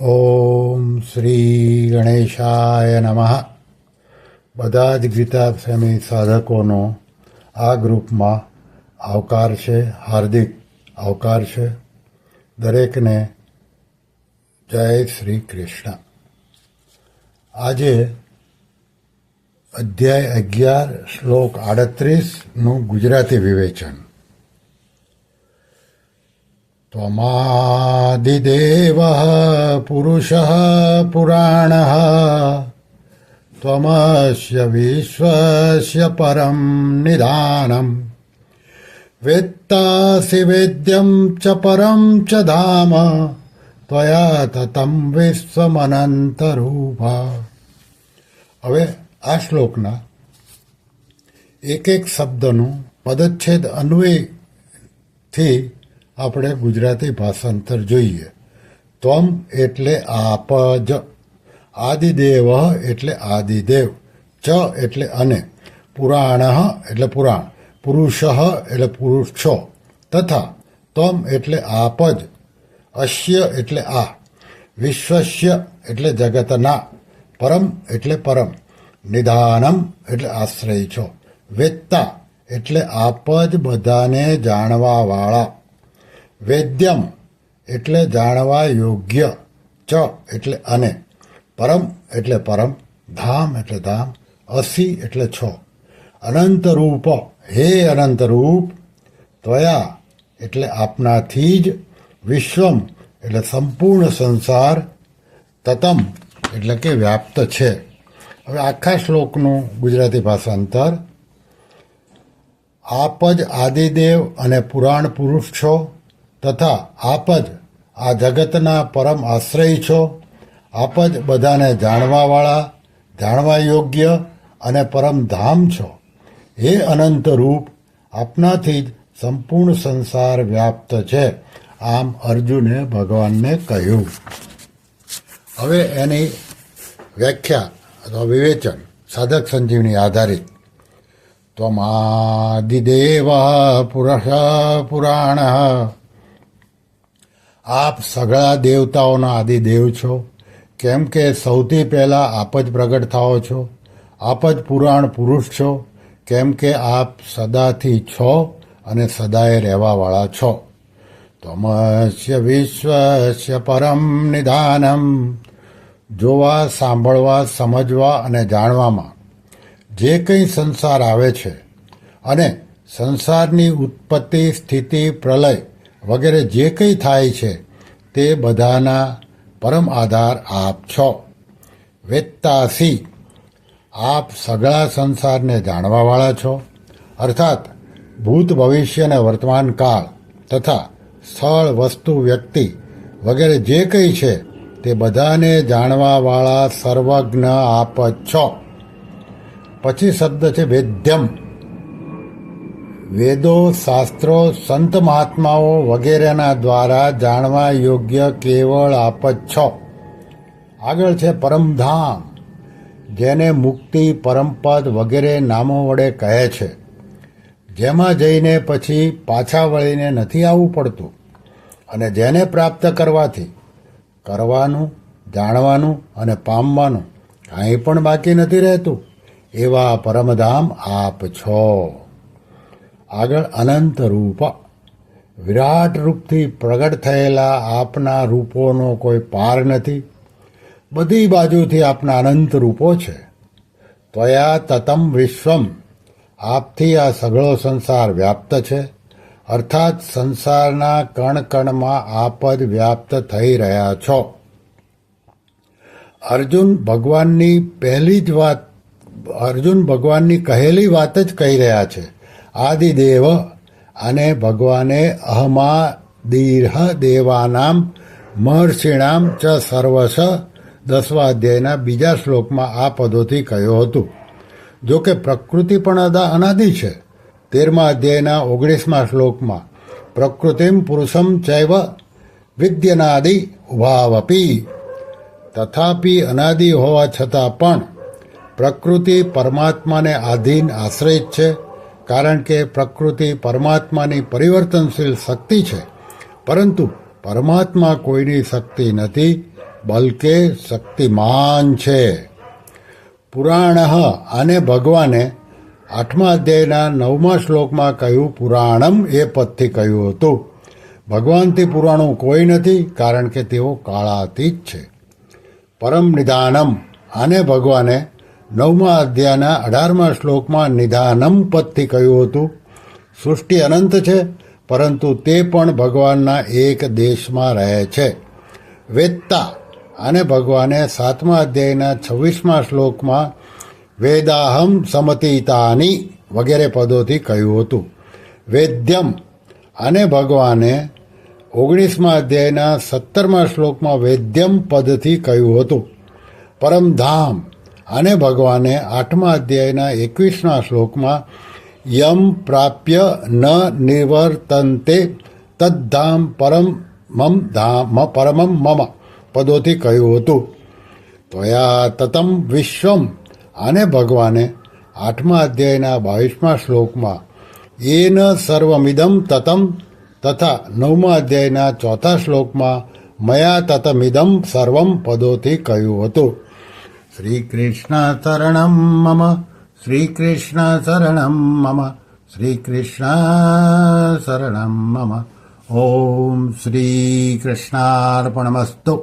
ઓમ શ્રી ગણેશાય નમઃ બધા જ ગીતા પ્રેમી સાધકોનો આ ગ્રુપમાં આવકાર છે હાર્દિક આવકાર છે દરેકને જય શ્રી કૃષ્ણ આજે અધ્યાય અગિયાર શ્લોક આડત્રીસનું ગુજરાતી વિવેચન त्वमादिदेवः पुरुषः पुराणः त्वमस्य विश्वस्य परं निधानम् वेत्तासि वेद्यं च परं च धाम त्वया તતમ વિશ્વમનંતરૂપા હવે આ શ્લોકના એક એક શબ્દનું પદચ્છેદ અન્વયથી આપણે ગુજરાતી ભાષાંતર જોઈએ. ત્વમ એટલે આપ જ આદિદેવ એટલે આદિદેવ. ચ એટલે અને. પુરાણ એટલે પુરાણ. પુરુષ એટલે પુરુષો. તથા ત્વમ એટલે આપ જ અશ્ય એટલે આ. વિશ્વસ્ય એટલે જગતના. પરમ એટલે પરમ. નિધાનમ એટલે આશ્રય છો. વેત્તા એટલે આપ જ બધાને જાણવાવાળા. વેદ્યમ એટલે જાણવા યોગ્ય, ચ એટલે અને, પરમ એટલે પરમ, ધામ એટલે ધામ, અસી એટલે છ. અનંતરૂપ હે અનંતરૂપ ત્વયા એટલે આપનાથી જ, વિશ્વમ એટલે સંપૂર્ણ સંસાર, તતમ એટલે કે વ્યાપ્ત છે. હવે આખા શ્લોકનું ગુજરાતી ભાષાંતર આપ જ આદિદેવ અને પુરાણ પુરુષ છો. તથા આપ જ આ જગતના પરમ આશ્રય છો. આપ જ બધાને જાણવાવાળા જાણવા યોગ્ય અને પરમ ધામ છો. હે અનંત રૂપ આપનાથી જ સંપૂર્ણ સંસાર વ્યાપ્ત છે. આમ અર્જુને ભગવાનને કહ્યું. હવે એની વ્યાખ્યા અથવા વિવેચન સાધક સંજીવની આધારિત. ત્વમાદિદેવ પુરુષ પુરાણ આપ સગળા દેવતાઓના આદિદેવ છો. કેમ કે સૌથી પહેલાં આપ જ પ્રગટ થાઓ છો. આપ જ પુરાણ પુરુષ છો. કેમ કે આપ સદાથી છો અને સદાએ રહેવાવાળા છો. તમસ્ય વિશ્વસ્ય પરમ નિધાનમ. જોવા, સાંભળવા, સમજવા અને જાણવામાં જે કંઈ સંસાર આવે છે અને સંસારની ઉત્પત્તિ, સ્થિતિ, પ્રલય વગેરે જે કંઈ થાય છે, તે બધાના પરમ આધાર આપ છો. વેત્તાસી, આપ સગળા સંસારને જાણવાવાળા છો. અર્થાત, ભૂત ભવિષ્ય અને વર્તમાન કાળ તથા સ્થળ, વસ્તુ, વ્યક્તિ વગેરે જે કંઈ છે, તે બધાને જાણવાવાળા સર્વજ્ઞ આપ છો. પછી શબ્દ છે વેદ્યમ. વેદો, શાસ્ત્રો, સંત મહાત્માઓ વગેરેના દ્વારા જાણવા યોગ્ય કેવળ આપ છો આગળ છે પરમધામ જેને મુક્તિ પરમપદ વગેરે નામો વડે કહે છે. જેમાં જઈને પછી પાછા વળીને નથી આવવું પડતું અને જેને પ્રાપ્ત કરવાથી કરવાનું, જાણવાનું અને પામવાનું કાંઈ પણ બાકી નથી રહેતું, એવા પરમધામ આપ છો આગળ અનંત રૂપ વિરાટ રૂપથી પ્રગટ થયેલા આપના રૂપોનો કોઈ પાર નથી. બધી બાજુથી આપના અનંત રૂપો છે. ત્વયા તતમ વિશ્વમ. આપથી આ સઘળો સંસાર વ્યાપ્ત છે. અર્થાત સંસારના કણ કણમાં આપ જ વ્યાપ્ત થઈ રહ્યા છો. અર્જુન ભગવાનની પહેલી જ વાત, અર્જુન ભગવાનની કહેલી વાત જ કહી રહ્યા છે. આદિદેવ અને ભગવાને અહમા દીર્હ દેવાનામ મહર્ષિણામ ચ સર્વશ દસમા અધ્યાયના બીજા શ્લોકમાં આ પદોથી કહ્યું હતું જો કે પ્રકૃતિ પણ અનાદિ છે તેરમા અધ્યાયના ઓગણીસમા શ્લોકમાં પ્રકૃતિમ પુરુષમ ચૈવ વિદ્યનાદિ ઉભાવપી તથાપી અનાદિ હોવા છતાં પણ પ્રકૃતિ પરમાત્માને આધીન આશ્રયિત છે કારણ કે પ્રકૃતિ પરમાત્માની પરિવર્તનશીલ શક્તિ છે. પરંતુ પરમાત્મા કોઈની શક્તિ નથી, બલકે શક્તિમાન છે. પુરાણ અને ભગવાને આઠમા અધ્યાયના નવમા શ્લોકમાં કહ્યું, પુરાણમ એ પદથી કહ્યું હતું. ભગવાનથી પુરાણું કોઈ નથી, કારણ કે તેઓ કાળાતીત છે. પરમ નિદાનમ અને ભગવાને નવમા અધ્યાયના અઢારમા શ્લોકમાં નિધાનમ પદથી કહ્યું હતું, સૃષ્ટિ અનંત છે, પરંતુ તે પણ ભગવાનના એક દેશમાં રહે છે. વેદતા અને ભગવાને સાતમા અધ્યાયના છવ્વીસમા શ્લોકમાં વેદાહમ સમતીતાની વગેરે પદોથી કહ્યું હતું. વેદ્યમ અને ભગવાને ઓગણીસમા અધ્યાયના સત્તરમા શ્લોકમાં વેદ્યમ પદથી કહ્યું હતું. પરમધામ અને ભગવાને આઠમા અધ્યાયના એકવીસના શ્લોકમાં, યમ પ્રાપ્ય ન નિવર્તન્તે તદ્ધામ પરમ મમ ધામ પરમમ મમ પદોથી કહ્યું હતું. ત્વયા તતમ વિશ્વમ અને ભગવાને આઠમા અધ્યાયના બાવીસમા શ્લોકમાં, એન સર્વમિદમ તતમ તથા નવમા અધ્યાયના ચોથા શ્લોકમાં, મયા તતમિદમ સર્વમ પદોથી કહ્યું હતું. श्रीकृष्णशरणं मम श्रीकृष्णशरणं मम श्रीकृष्णशरणं मम। ॐ श्रीकृष्णार्पणमस्तु।